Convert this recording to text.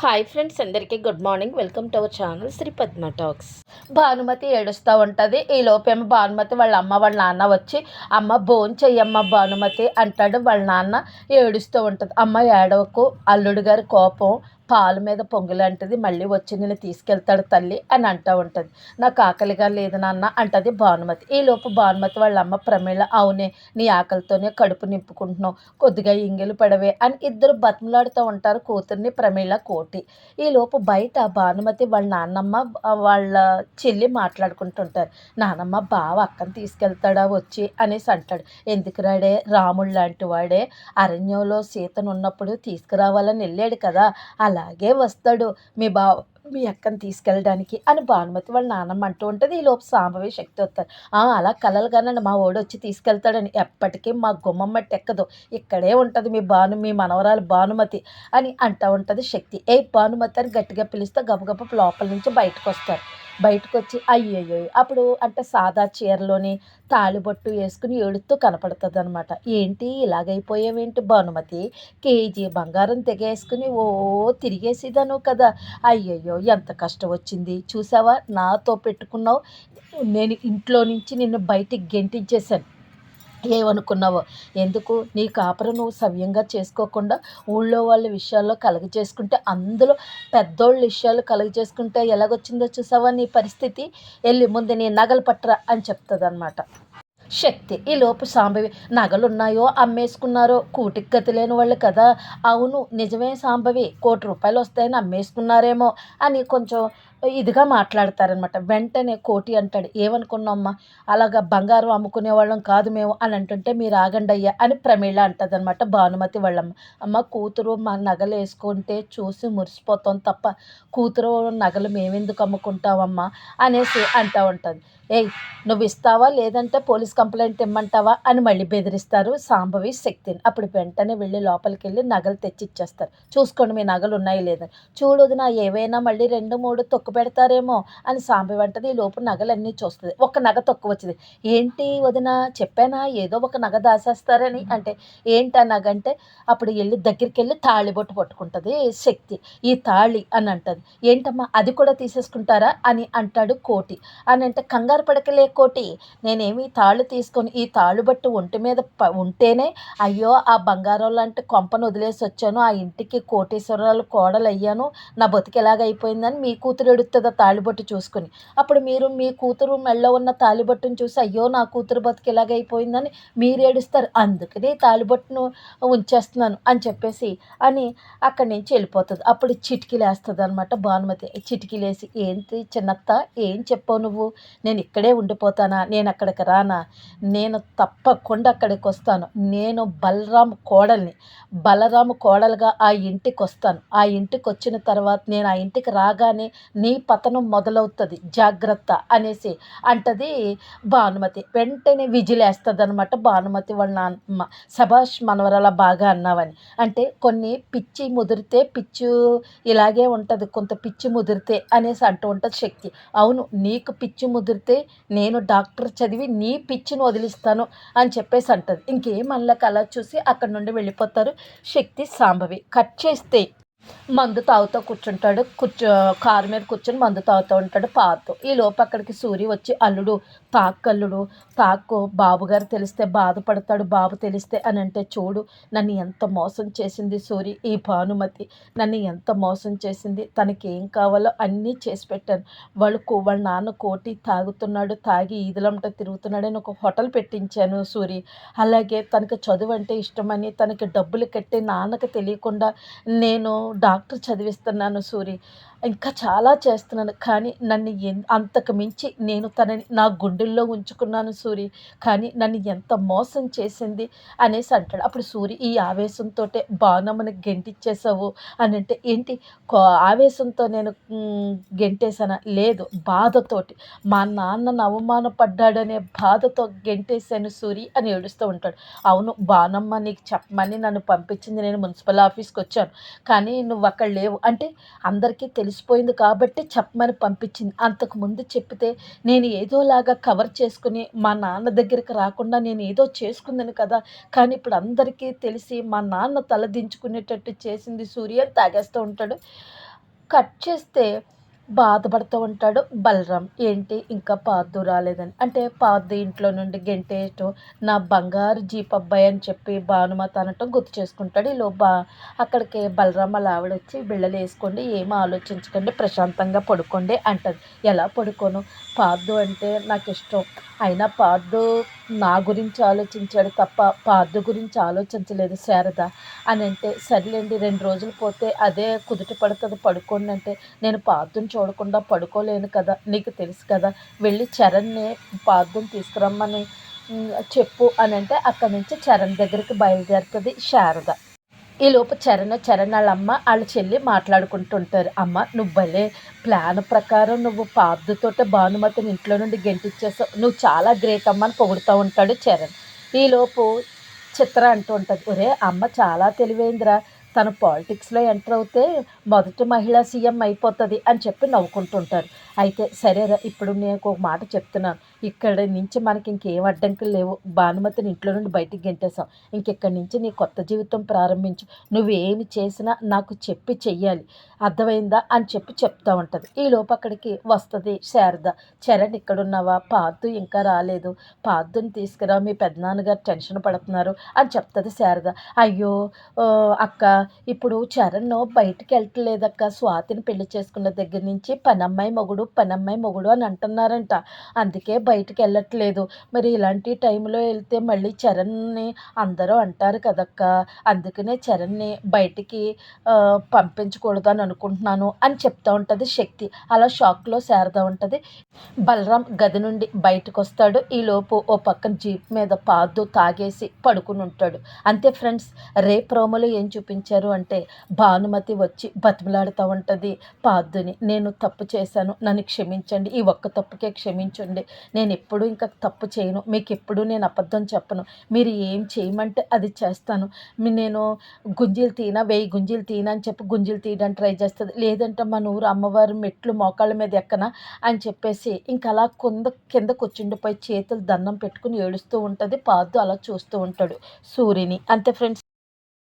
Hi friends అందరికీ good morning welcome to our channel Shri Padma talks Bhanumathi ఏడుస్తూ ఉంటుంది. ఈ లోపేమో భానుమతి వాళ్ళ అమ్మ వాళ్ళ నాన్న వచ్చి అమ్మ బోన్ చెయ్యమ్మ భానుమతి అంటాడు వాళ్ళ నాన్న. ఏడుస్తూ ఉంటుంది. అమ్మ ఏడవకు. అల్లుడు గారి కోపం పాలు మీద పొంగులాంటిది మళ్ళీ వచ్చి నేను తీసుకెళ్తాడు తల్లి అని అంటూ ఉంటుంది. నాకు ఆకలిగా లేదు నాన్న అంటది భానుమతి. ఈ లోపు భానుమతి వాళ్ళ అమ్మ ప్రమేళ అవునే నీ ఆకలితోనే కడుపు నింపుకుంటున్నావు కొద్దిగా ఇంగిలు పడవే అని ఇద్దరు బతిమలాడుతూ ఉంటారు కూతుర్ని ప్రమేళ కోటి. ఈ లోపు బయట భానుమతి వాళ్ళ నాన్నమ్మ వాళ్ళ చెల్లి మాట్లాడుకుంటుంటారు. నానమ్మ బావ అక్కని తీసుకెళ్తాడా వచ్చి అనేసి అంటాడు. ఎందుకు రాడే? రాముడు లాంటి వాడే. అరణ్యంలో సీతను ఉన్నప్పుడు తీసుకురావాలని వెళ్ళాడు కదా. అలా అలాగే వస్తాడు. మీ బావ మీ అక్కని తీసుకెళ్ళడానికి అని భానుమతి వాళ్ళ నాన్నమ్మ అంటూ ఉంటుంది. ఈ లోపు సాంబవి శక్తి వస్తారు. "ఆ, అలా కలలు కానండి మా ఓడి వచ్చి తీసుకెళ్తాడని ఎప్పటికీ మా గుమ్మం మట్టి ఎక్కదు. ఇక్కడే ఉంటుంది మీ భాను మీ మనవరాలు భానుమతి అని అంటూ ఉంటుంది శక్తి. ఏ భానుమతి అని గట్టిగా పిలిస్తే గబగబ లోపల నుంచి బయటకు వస్తారు బయటకు వచ్చి అయ్యయ్యో అప్పుడు అంటే సాదా చీరలోని తాళిబొట్టు వేసుకుని ఏడుస్తూ కనపడుతుంది అనమాట ఏంటి ఇలాగైపోయావేంటి భానుమతి? కేజీ బంగారం తెగేసుకుని ఓ తిరిగేసేదాను కదా. అయ్యయ్యో ఎంత కష్టం వచ్చింది చూసావా? నాతో పెట్టుకున్నావు. నేను ఇంట్లో నుంచి నిన్ను బయటికి గెంటించేశాను. ఏమనుకున్నావో? ఎందుకు? నీ కాపురం నువ్వు సవ్యంగా చేసుకోకుండా ఊళ్ళో వాళ్ళ విషయాల్లో కలగ చేసుకుంటే అందులో పెద్దోళ్ళ విషయాలు కలగ చేసుకుంటే ఎలాగొచ్చిందో చూసావా నీ పరిస్థితి? వెళ్ళి ముందు నీ నగలు పట్టరా అని చెప్తుంది అనమాట శక్తి ఈ లోపు సాంబవి నగలున్నాయో అమ్మేసుకున్నారో. కూటికి గతి లేని వాళ్ళు కదా. అవును నిజమే సాంబవి. కోటి రూపాయలు వస్తాయని అమ్మేసుకున్నారేమో అని కొంచెం ఇదిగా మాట్లాడతారనమాట వెంటనే కోటి అంటాడు. ఏమనుకున్నామ్మా అలాగా బంగారం అమ్ముకునే వాళ్ళం కాదు మేము అని అంటుంటే మీరు ఆగండి అయ్యా అని ప్రమీళ అంటుంది అనమాట భానుమతి వాళ్ళమ్మ. అమ్మ కూతురు మా నగలు వేసుకుంటే చూసి మురిసిపోతాం తప్ప కూతురు నగలు మేమెందుకు అమ్ముకుంటావమ్మా అనేసి అంటూ ఉంటుంది. ఏయ్ నువ్వు ఇస్తావా? లేదంటే పోలీస్ కంప్లైంట్ ఇమ్మంటావా అని మళ్ళీ బెదిరిస్తారు సాంబవి శక్తిని. అప్పుడు వెంటనే వెళ్ళి లోపలికి వెళ్ళి నగలు తెచ్చి ఇచ్చేస్తారు చూసుకోండి మీ నగలు ఉన్నాయి లేదని చూడదు నా ఏవైనా మళ్ళీ రెండు మూడు తొక్కు పెడతారేమో అని సాంబవి వెంటనే ఈ లోపు నగలన్నీ చూస్తుంది. ఒక నగ తొక్క వచ్చింది. ఏంటి వదిన చెప్పానా? ఏదో ఒక నగ దాసేస్తారని. అంటే ఏంటి ఆ నగ అంటే అప్పుడు వెళ్ళి దగ్గరికి వెళ్ళి తాళి బొట్టు పట్టుకుంటుంది శక్తి. ఈ తాళి అని అంటది. ఏంటమ్మా అది కూడా తీసేసుకుంటారా? అని అంటాడు కోటి. అని అంటే కంగారు పడకలే కోటి. నేనేమి తాళ్ళు తీసుకొని ఈ తాళ్ళు బట్టి ఒంటి మీద ప- ఉంటేనే అయ్యో ఆ బంగారం లాంటి కొంపను వదిలేసి వచ్చాను. ఆ ఇంటికి కోటేశ్వరాలు కోడలు అయ్యాను నా బతుకు అయిపోయిందని మీ కూతురు ఎడుతుంది తాళిబొట్టు చూసుకుని. అప్పుడు మీరు మీ కూతురు మెళ్ళో ఉన్న తాళిబొట్టును చూసి అయ్యో నా కూతురు బతుకు ఇలాగైపోయిందని అయిపోయిందని మీరు ఏడుస్తారు. అందుకనే తాళిబొట్టును ఉంచేస్తున్నాను అని చెప్పేసి అని అక్కడి నుంచి వెళ్ళిపోతుంది. అప్పుడు చిటికీలేస్తుంది అనమాట భానుమతి. చిటికీలేసి ఏంటి చిన్నత్త ఏం చెప్పావు నువ్వు? నేను ఇక్కడే ఉండిపోతానా? నేను అక్కడికి రానా? నేను తప్పకుండా అక్కడికి వస్తాను. నేను బలరాం కోడల్ని బలరాము కోడలుగా ఆ ఇంటికి వస్తాను ఆ ఇంటికి వచ్చిన తర్వాత నేను ఆ ఇంటికి రాగానే నీ పతనం మొదలవుతుంది. జాగ్రత్త అనేసి అంటది భానుమతి. వెంటనే విజిలేస్తుంది అనమాట భానుమతి వాళ్ళ నాన్న. సభాష్ మనవరాల బాగా అన్నావని. అంటే కొన్ని పిచ్చి ముదిరితే పిచ్చు ఇలాగే ఉంటుంది. కొంత పిచ్చి ముదిరితే అనేసి అంటూ ఉంటుంది శక్తి. అవును నీకు పిచ్చి ముదిరితే నేను డాక్టర్ చదివి నీ పిచ్చిని వదిలిస్తాను అని చెప్పేసి అంటది. ఇంకేం అలా చూసి అక్కడ నుండి వెళ్ళిపోతారు శక్తి సాంబవి కట్ చేస్తే మందు తాగుతూ కూర్చుంటాడు. కూర్చో కారు మీద కూర్చొని మందు తాగుతూ ఉంటాడు పాత ఈ లోపు అక్కడికి సూరి వచ్చి అల్లుడు తాకల్లుడు తాకు. బాబుగారు తెలిస్తే బాధపడతాడు బాబు తెలిస్తే అని అంటే చూడు నన్ను ఎంత మోసం చేసింది సూరి ఈ భానుమతి. నన్ను ఎంత మోసం చేసింది. తనకి ఏం కావాలో అన్నీ చేసి పెట్టాను. వాళ్ళు వాళ్ళ నాన్న కోటి తాగుతున్నాడు తాగి ఈదులంట తిరుగుతున్నాడని ఒక హోటల్ పెట్టించాను సూరి. అలాగే తనకి చదువు అంటే ఇష్టమని తనకి డబ్బులు కట్టి నాన్నకి తెలియకుండా నేను డాక్టర్ చదివిస్తున్నాను సూరి. ఇంకా చాలా చేస్తున్నాను. కానీ నన్ను ఎన్ అంతకు మించి నేను తనని నా గుండెల్లో ఉంచుకున్నాను సూరి. కానీ నన్ను ఎంత మోసం చేసింది అనేసి అంటాడు. అప్పుడు సూరి ఈ ఆవేశంతో బాణమ్మని గెంటిచ్చేసావు అని అంటే ఏంటి? కో- ఆవేశంతో నేను గెంటేశానా? లేదు బాధతోటి. మా నాన్నను అవమానపడ్డాడనే బాధతో గెంటేశాను సూరి అని ఏడుస్తూ ఉంటాడు. అవును బాణమ్మ నీకు చెప్పమని నన్ను పంపించింది నేను మున్సిపల్ ఆఫీస్కి వచ్చాను కానీ నువ్వు అక్కడ లేవు. అంటే అందరికీ తెలిసిపోయింది కాబట్టి చెప్పమని పంపించింది. అంతకు ముందు చెప్తే నేను ఏదోలాగా కవర్ చేసుకుని మా నాన్న దగ్గరికి రాకుండా నేను ఏదో చేసుకుందని కదా. కానీ ఇప్పుడు అందరికీ తెలిసి మా నాన్న తలదించుకునేటట్టు చేసింది సూర్య తాగేస్తూ ఉంటాడు. కట్ చేస్తే బాధపడుతూ ఉంటాడు. బలరాం ఏంటి? ఇంకా పార్దు రాలేదని. అంటే పార్దు ఇంట్లో నుండి గెంటేయటం నా బంగారు జీప్ అబ్బాయి అని చెప్పి భానుమత అనటం గుర్తు చేసుకుంటాడు. ఈలో బా అక్కడికి బలరాం వాళ్ళ ఆవిడ వచ్చి బిళ్ళలు వేసుకోండి ఏం ఆలోచించకండి ప్రశాంతంగా పడుకోండి అంటది. ఎలా పడుకోను? పార్దు అంటే నాకు ఇష్టం. అయినా పార్దు నా గురించి ఆలోచించాడు తప్ప పార్దు గురించి ఆలోచించలేదు శారద. అని అంటే సర్లేండి రెండు రోజులు పోతే అదే కుదుట పడుతుంది పడుకోండి అంటే నేను పార్దుని చూడకుండా పడుకోలేను కదా నీకు తెలుసు కదా వెళ్ళి చరణ్ని పార్దుని తీసుకురమ్మని చెప్పు అని అంటే అక్కడి నుంచి చరణ్ దగ్గరికి బయలుదేరుతుంది శారద. ఈలోపు చరణ్ చరణ్ వాళ్ళ అమ్మ వాళ్ళ చెల్లి మాట్లాడుకుంటుంటారు. అమ్మ నువ్వు భలే ప్లాన్ ప్రకారం నువ్వు పార్దుతోటే భానుమతిని ఇంట్లో నుండి గెంటిచ్చేసావు. నువ్వు చాలా గ్రేట్ అమ్మ అని పొగుడుతూ ఉంటాడు చరణ్. ఈలోపు చిత్ర అంటూ ఉంటుంది. ఒరే అమ్మ చాలా తెలివైందిరా. తను పాలిటిక్స్లో ఎంటర్ అవుతే మొదటి మహిళా సీఎం అయిపోతుంది అని చెప్పి నవ్వుకుంటుంటారు. అయితే సరేరా ఇప్పుడు నేను ఒక మాట చెప్తున్నాను. ఇక్కడ నుంచి మనకి ఇంకేం అడ్డంకులు లేవు. భానుమతిని ఇంట్లో నుండి బయటికి గెంటేశాం. ఇంకెక్కడి నుంచి నీ కొత్త జీవితం ప్రారంభించు. నువ్వేమి చేసినా నాకు చెప్పి చెయ్యాలి. అర్థమైందా అని చెప్పి చెప్తా ఉంటుంది. ఈ లోపు అక్కడికి వస్తుంది శారద. చరణ్ ఇక్కడున్నావా? పార్థు ఇంకా రాలేదు. పార్దుని తీసుకురా. మీ పెద్దనాన్నగారు టెన్షన్ పడుతున్నారు అని చెప్తుంది శారద. అయ్యో అక్క ఇప్పుడు చరణ్ బయటికి వెళ్ళట్లేదక్క స్వాతిని పెళ్ళి చేసుకున్న దగ్గర నుంచి పనమ్మాయి మొగుడు పనమ్మాయి మొగుడు అని అంటున్నారంట. అందుకే బయటికి వెళ్ళట్లేదు మరి ఇలాంటి టైంలో వెళ్తే మళ్ళీ చరణ్ని అందరూ అంటారు కదక్క. అందుకనే చరణ్ని బయటికి పంపించకూడదు అని అనుకుంటున్నాను అని చెప్తా ఉంటుంది శక్తి. అలా షాక్లో శారద ఉంటుంది. బలరాం గది నుండి బయటకు వస్తాడు ఈలోపు ఓ పక్కన జీప్ మీద పాదు తాగేసి పడుకుని ఉంటాడు అంతే ఫ్రెండ్స్ రే ప్రోమోలో ఏం చూపించారు అంటే భానుమతి వచ్చి బతిమలాడుతూ ఉంటుంది. పాదుని నేను తప్పు చేశాను నన్ను క్షమించండి ఈ ఒక్క తప్పుకే క్షమించండి. నేను ఎప్పుడు ఇంకా తప్పు చేయను మీకు ఎప్పుడు నేను అబద్ధం చెప్పను. మీరు ఏం చేయమంటే అది చేస్తాను. మీ- నేను గుంజీలు తీనా వెయ్యి గుంజీలు తీనా అని చెప్పి గుంజీలు తీయడానికి ట్రై చేస్తుంది. లేదంటే మన ఊరు అమ్మవారి మెట్లు మోకాళ్ళ మీద ఎక్కనా అని చెప్పేసి ఇంకా అలా కింద కింద కూర్చుండిపోయి చేతులు దండం పెట్టుకుని ఏడుస్తూ ఉంటుంది. పాదు అలా చూస్తూ ఉంటాడు సూర్యుని అంతే ఫ్రెండ్స్.